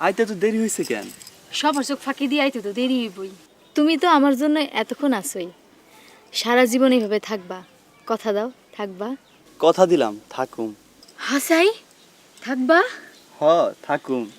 আইতে তো দেরি হয়েছে কেন? সবার চোখ ফাঁকি দিয়ে আইতে তো দেরি হইবই। তুমি তো আমার জন্য এতক্ষণ আসোই সারা জীবন এইভাবে থাকবা। কথা দাও থাকবা। কথা দিলাম থাকুম। হাসাই থাকবা? হ থাকুম।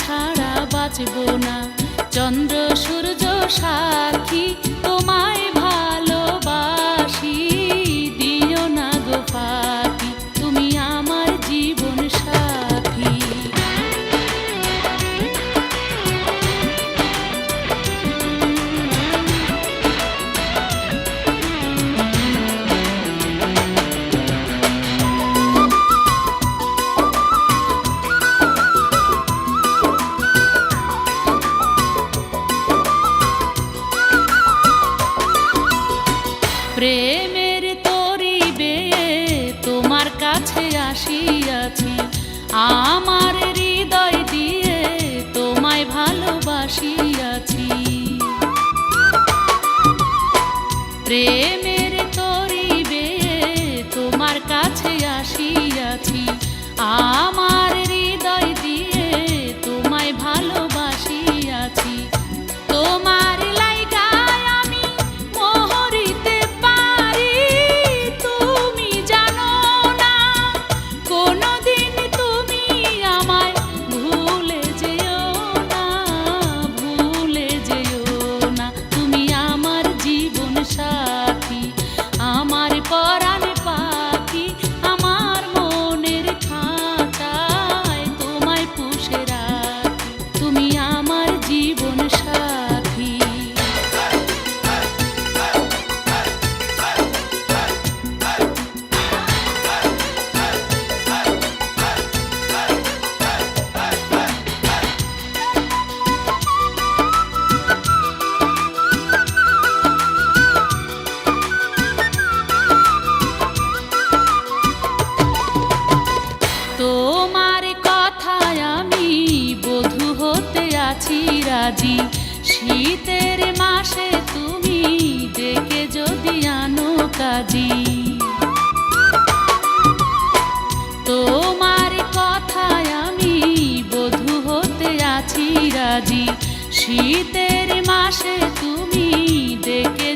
ছাড়া বাঁচব না। চন্দ্র সূর্য সাক্ষী তোমায় প্রেমের তরি বেয়ে তোমার কাছে আসিয়াছি। আমার হৃদয় দিয়ে তোমায় ভালোবাসিয়াছি। প্রেমের রাজি। শীতের মাসে তুমি ডেকে যদি আনো কাজি। তোমার কথায় আমি বধু হতে আছি রাজি। শীতের মাসে তুমি ডেকে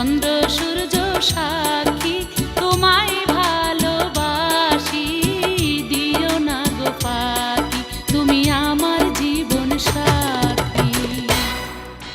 তোমায়